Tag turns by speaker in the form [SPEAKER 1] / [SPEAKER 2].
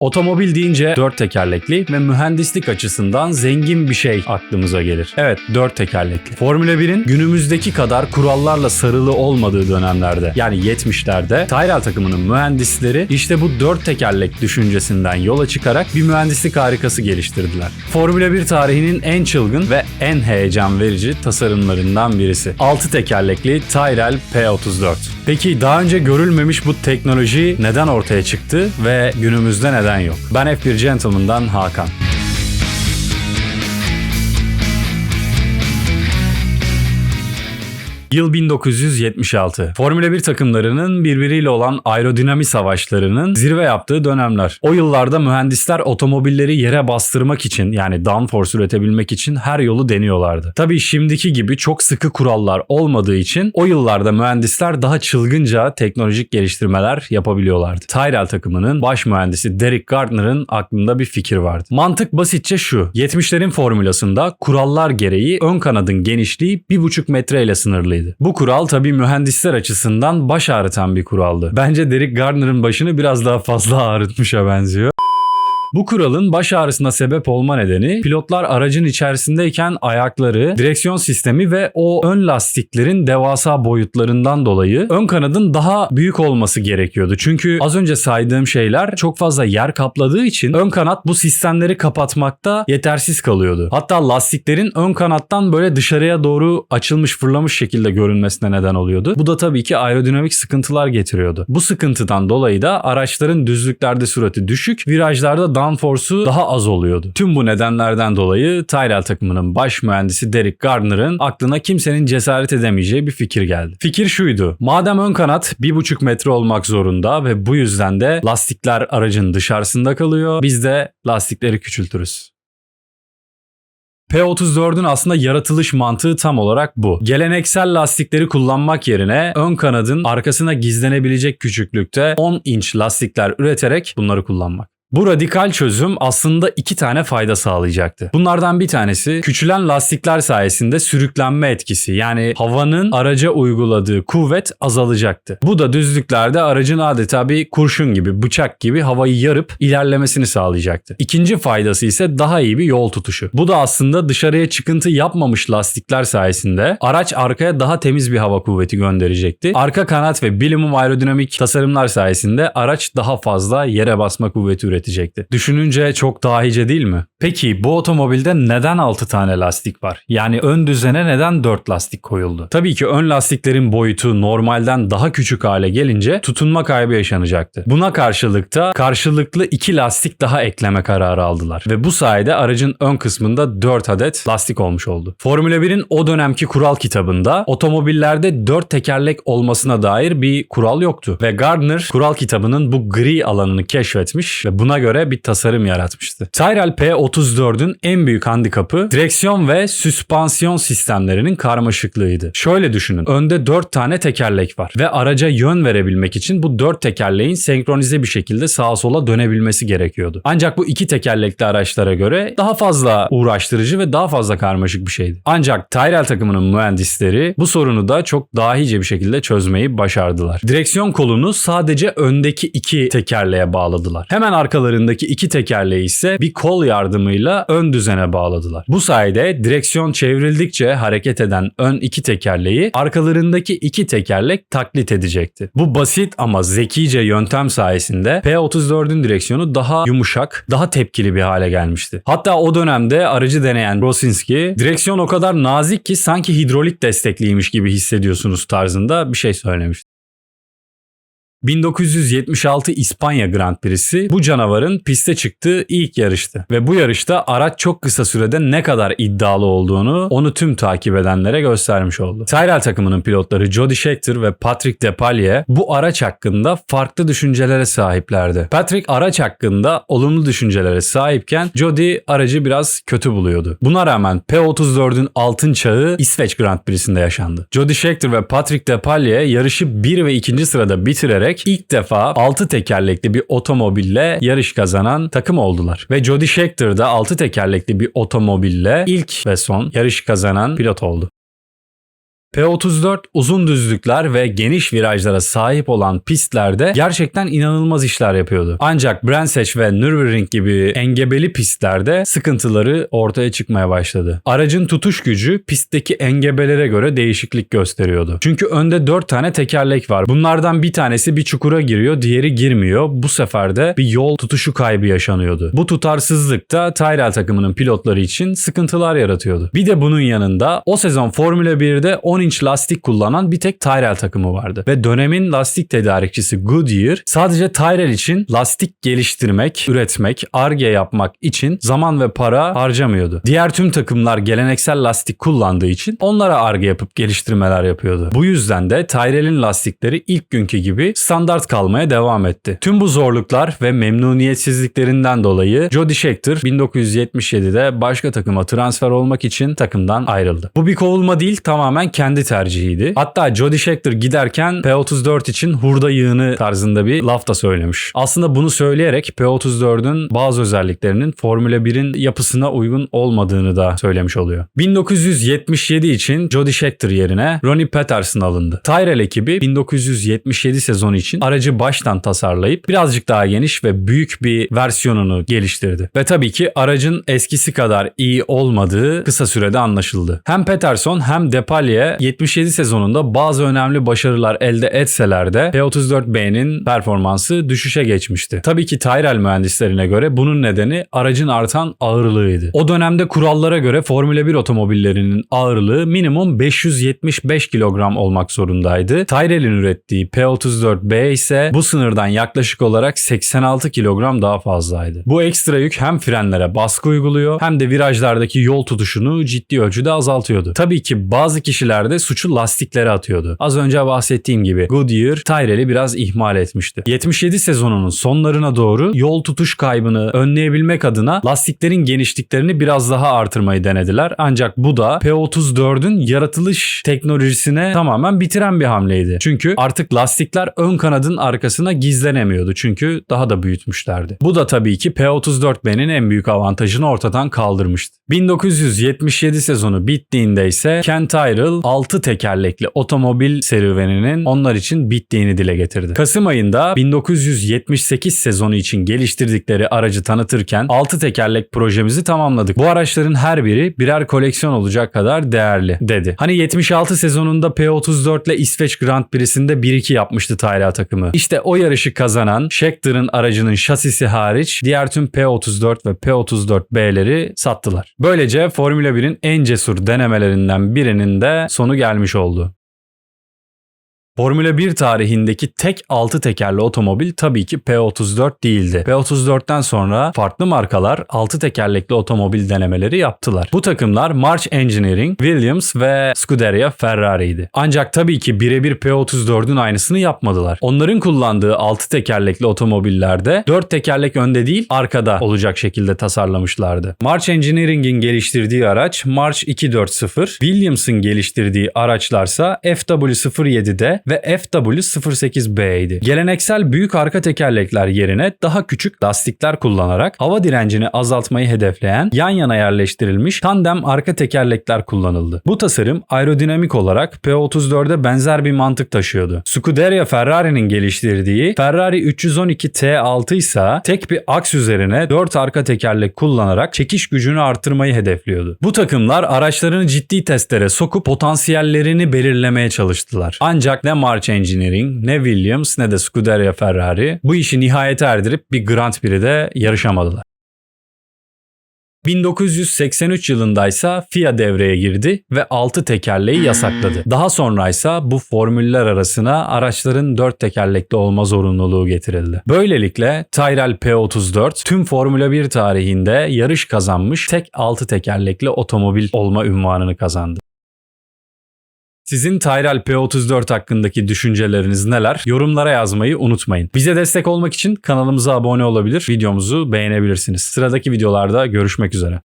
[SPEAKER 1] Otomobil deyince dört tekerlekli ve mühendislik açısından zengin bir şey aklımıza gelir. Evet dört tekerlekli. Formula 1'in günümüzdeki kadar kurallarla sarılı olmadığı dönemlerde yani 70'lerde Tyrrell takımının mühendisleri işte bu dört tekerlek düşüncesinden yola çıkarak bir mühendislik harikası geliştirdiler. Formula 1 tarihinin en çılgın ve en heyecan verici tasarımlarından birisi. 6 tekerlekli Tyrrell P34. Peki daha önce görülmemiş bu teknoloji neden ortaya çıktı ve günümüzde neden yok? Ben F1 Gentleman'dan Hakan. Yıl 1976. Formula 1 takımlarının birbiriyle olan aerodinami savaşlarının zirve yaptığı dönemler. O yıllarda mühendisler otomobilleri yere bastırmak için yani downforce üretebilmek için her yolu deniyorlardı. Tabii şimdiki gibi çok sıkı kurallar olmadığı için o yıllarda mühendisler daha çılgınca teknolojik geliştirmeler yapabiliyorlardı. Tyrrell takımının baş mühendisi Derek Gardner'ın aklında bir fikir vardı. Mantık basitçe şu. 70'lerin formülasında kurallar gereği ön kanadın genişliği 1,5 metre ile sınırlıydı. Bu kural tabii mühendisler açısından baş ağrıtan bir kuraldı. Bence Derek Gardner'ın başını biraz daha fazla ağrıtmışa benziyor. Bu kuralın baş ağrısına sebep olma nedeni pilotlar aracın içerisindeyken ayakları, direksiyon sistemi ve o ön lastiklerin devasa boyutlarından dolayı ön kanadın daha büyük olması gerekiyordu. Çünkü az önce saydığım şeyler çok fazla yer kapladığı için ön kanat bu sistemleri kapatmakta yetersiz kalıyordu. Hatta lastiklerin ön kanattan böyle dışarıya doğru açılmış fırlamış şekilde görünmesine neden oluyordu. Bu da tabii ki aerodinamik sıkıntılar getiriyordu. Bu sıkıntıdan dolayı da araçların düzlüklerde sürati düşük, virajlarda downforce'u daha az oluyordu. Tüm bu nedenlerden dolayı Tyrrell takımının baş mühendisi Derek Gardner'ın aklına kimsenin cesaret edemeyeceği bir fikir geldi. Fikir şuydu. Madem ön kanat 1,5 metre olmak zorunda ve bu yüzden de lastikler aracın dışarısında kalıyor, biz de lastikleri küçültürüz. P34'ün aslında yaratılış mantığı tam olarak bu. Geleneksel lastikleri kullanmak yerine ön kanadın arkasına gizlenebilecek küçüklükte 10 inç lastikler üreterek bunları kullanmak. Bu radikal çözüm aslında iki tane fayda sağlayacaktı. Bunlardan bir tanesi küçülen lastikler sayesinde sürüklenme etkisi yani havanın araca uyguladığı kuvvet azalacaktı. Bu da düzlüklerde aracın adeta bir kurşun gibi, bıçak gibi havayı yarıp ilerlemesini sağlayacaktı. İkinci faydası ise daha iyi bir yol tutuşu. Bu da aslında dışarıya çıkıntı yapmamış lastikler sayesinde araç arkaya daha temiz bir hava kuvveti gönderecekti. Arka kanat ve bilimum aerodinamik tasarımlar sayesinde araç daha fazla yere basma kuvveti üretecekti üretecekti. Düşününce çok dahice değil mi? Peki bu otomobilde neden 6 tane lastik var? Yani ön düzene neden 4 lastik koyuldu? Tabii ki ön lastiklerin boyutu normalden daha küçük hale gelince tutunma kaybı yaşanacaktı. Buna karşılık da karşılıklı 2 lastik daha ekleme kararı aldılar. Ve bu sayede aracın ön kısmında 4 adet lastik olmuş oldu. Formula 1'in o dönemki kural kitabında otomobillerde 4 tekerlek olmasına dair bir kural yoktu. Ve Gardner kural kitabının bu gri alanını keşfetmiş ve buna göre bir tasarım yaratmıştı. Tyrrell P34'ün en büyük handikapı direksiyon ve süspansiyon sistemlerinin karmaşıklığıydı. Şöyle düşünün. Önde 4 tane tekerlek var ve araca yön verebilmek için bu 4 tekerleğin senkronize bir şekilde sağa sola dönebilmesi gerekiyordu. Ancak bu iki tekerlekli araçlara göre daha fazla uğraştırıcı ve daha fazla karmaşık bir şeydi. Ancak Tyrrell takımının mühendisleri bu sorunu da çok dahice bir şekilde çözmeyi başardılar. Direksiyon kolunu sadece öndeki iki tekerleğe bağladılar. Hemen arkalarındaki iki tekerleği ise bir kol yardımıyla ön düzene bağladılar. Bu sayede direksiyon çevrildikçe hareket eden ön iki tekerleği arkalarındaki iki tekerlek taklit edecekti. Bu basit ama zekice yöntem sayesinde P34'ün direksiyonu daha yumuşak, daha tepkili bir hale gelmişti. Hatta o dönemde aracı deneyen Rosinski direksiyon o kadar nazik ki sanki hidrolik destekliymiş gibi hissediyorsunuz tarzında bir şey söylemişti. 1976 İspanya Grand Prix'si bu canavarın piste çıktığı ilk yarıştı. Ve bu yarışta araç çok kısa sürede ne kadar iddialı olduğunu onu tüm takip edenlere göstermiş oldu. Tyrrell takımının pilotları Jody Scheckter ve Patrick Depailler bu araç hakkında farklı düşüncelere sahiplerdi. Patrick araç hakkında olumlu düşüncelere sahipken Jody aracı biraz kötü buluyordu. Buna rağmen P34'ün altın çağı İsveç Grand Prix'sinde yaşandı. Jody Scheckter ve Patrick Depailler yarışı 1 ve 2. sırada bitirerek ilk defa 6 tekerlekli bir otomobille yarış kazanan takım oldular. Ve Jody Scheckter da 6 tekerlekli bir otomobille ilk ve son yarış kazanan pilot oldu. P34 uzun düzlükler ve geniş virajlara sahip olan pistlerde gerçekten inanılmaz işler yapıyordu. Ancak Brandsatch ve Nürburgring gibi engebeli pistlerde sıkıntıları ortaya çıkmaya başladı. Aracın tutuş gücü pistteki engebelere göre değişiklik gösteriyordu. Çünkü önde 4 tane tekerlek var. Bunlardan bir tanesi bir çukura giriyor, diğeri girmiyor. Bu sefer de bir yol tutuşu kaybı yaşanıyordu. Bu tutarsızlık da Tyrrell takımının pilotları için sıkıntılar yaratıyordu. Bir de bunun yanında o sezon Formula 1'de 10 inç lastik kullanan bir tek Tyrrell takımı vardı. Ve dönemin lastik tedarikçisi Goodyear sadece Tyrrell için lastik geliştirmek, üretmek, arge yapmak için zaman ve para harcamıyordu. Diğer tüm takımlar geleneksel lastik kullandığı için onlara arge yapıp geliştirmeler yapıyordu. Bu yüzden de Tyrrell'in lastikleri ilk günkü gibi standart kalmaya devam etti. Tüm bu zorluklar ve memnuniyetsizliklerinden dolayı Jody Scheckter 1977'de başka takıma transfer olmak için takımdan ayrıldı. Bu bir kovulma değil tamamen kendi tercihiydi. Hatta Jody Scheckter giderken P34 için hurda yığını tarzında bir laf da söylemiş. Aslında bunu söyleyerek P34'ün bazı özelliklerinin Formula 1'in yapısına uygun olmadığını da söylemiş oluyor. 1977 için Jody Scheckter yerine Ronnie Peterson alındı. Tyrrell ekibi 1977 sezonu için aracı baştan tasarlayıp birazcık daha geniş ve büyük bir versiyonunu geliştirdi. Ve tabii ki aracın eskisi kadar iyi olmadığı kısa sürede anlaşıldı. Hem Peterson hem Depalie 77 sezonunda bazı önemli başarılar elde etseler de P34B'nin performansı düşüşe geçmişti. Tabii ki Tyrrell mühendislerine göre bunun nedeni aracın artan ağırlığıydı. O dönemde kurallara göre Formula 1 otomobillerinin ağırlığı minimum 575 kilogram olmak zorundaydı. Tyrrell'in ürettiği P34B ise bu sınırdan yaklaşık olarak 86 kilogram daha fazlaydı. Bu ekstra yük hem frenlere baskı uyguluyor hem de virajlardaki yol tutuşunu ciddi ölçüde azaltıyordu. Tabii ki bazı de suçu lastiklere atıyordu. Az önce bahsettiğim gibi Goodyear Tyrrell'i biraz ihmal etmişti. 77 sezonunun sonlarına doğru yol tutuş kaybını önleyebilmek adına lastiklerin genişliklerini biraz daha artırmayı denediler. Ancak bu da P34'ün yaratılış teknolojisine tamamen bitiren bir hamleydi. Çünkü artık lastikler ön kanadın arkasına gizlenemiyordu. Çünkü daha da büyütmüşlerdi. Bu da tabii ki P34B'nin en büyük avantajını ortadan kaldırmıştı. 1977 sezonu bittiğinde ise Ken Tyrrell 6 tekerlekli otomobil serüveninin onlar için bittiğini dile getirdi. Kasım ayında 1978 sezonu için geliştirdikleri aracı tanıtırken 6 tekerlek projemizi tamamladık. Bu araçların her biri birer koleksiyon olacak kadar değerli dedi. Hani 76 sezonunda P34 ile İsveç Grand Prix'sinde 1-2 yapmıştı Tayra takımı. İşte o yarışı kazanan Schecter'ın aracının şasisi hariç diğer tüm P34 ve P34B'leri sattılar. Böylece Formula 1'in en cesur denemelerinden birinin de sonu gelmiş oldu. Formula 1 tarihindeki tek 6 tekerli otomobil tabii ki P34 değildi. P34'ten sonra farklı markalar 6 tekerlekli otomobil denemeleri yaptılar. Bu takımlar March Engineering, Williams ve Scuderia Ferrari'ydi. Ancak tabii ki birebir P34'ün aynısını yapmadılar. Onların kullandığı 6 tekerlekli otomobillerde 4 tekerlek önde değil arkada olacak şekilde tasarlamışlardı. March Engineering'in geliştirdiği araç March 240, Williams'ın geliştirdiği araçlarsa FW07'de ve FW08B'ydi. Geleneksel büyük arka tekerlekler yerine daha küçük lastikler kullanarak hava direncini azaltmayı hedefleyen yan yana yerleştirilmiş tandem arka tekerlekler kullanıldı. Bu tasarım aerodinamik olarak P34'e benzer bir mantık taşıyordu. Scuderia Ferrari'nin geliştirdiği Ferrari 312 T6 ise tek bir aks üzerine 4 arka tekerlek kullanarak çekiş gücünü artırmayı hedefliyordu. Bu takımlar araçlarını ciddi testlere sokup potansiyellerini belirlemeye çalıştılar. Ancak ne March Engineering, ne Williams ne de Scuderia Ferrari bu işi nihayete erdirip bir Grand Prix'de yarışamadılar. 1983 yılındaysa FIA devreye girdi ve 6 tekerleği yasakladı. Daha sonraysa bu formüller arasına araçların 4 tekerlekli olma zorunluluğu getirildi. Böylelikle Tyrrell P34 tüm Formula 1 tarihinde yarış kazanmış tek 6 tekerlekli otomobil olma ünvanını kazandı. Sizin Tyrrell P34 hakkındaki düşünceleriniz neler? Yorumlara yazmayı unutmayın. Bize destek olmak için kanalımıza abone olabilir, videomuzu beğenebilirsiniz. Sıradaki videolarda görüşmek üzere.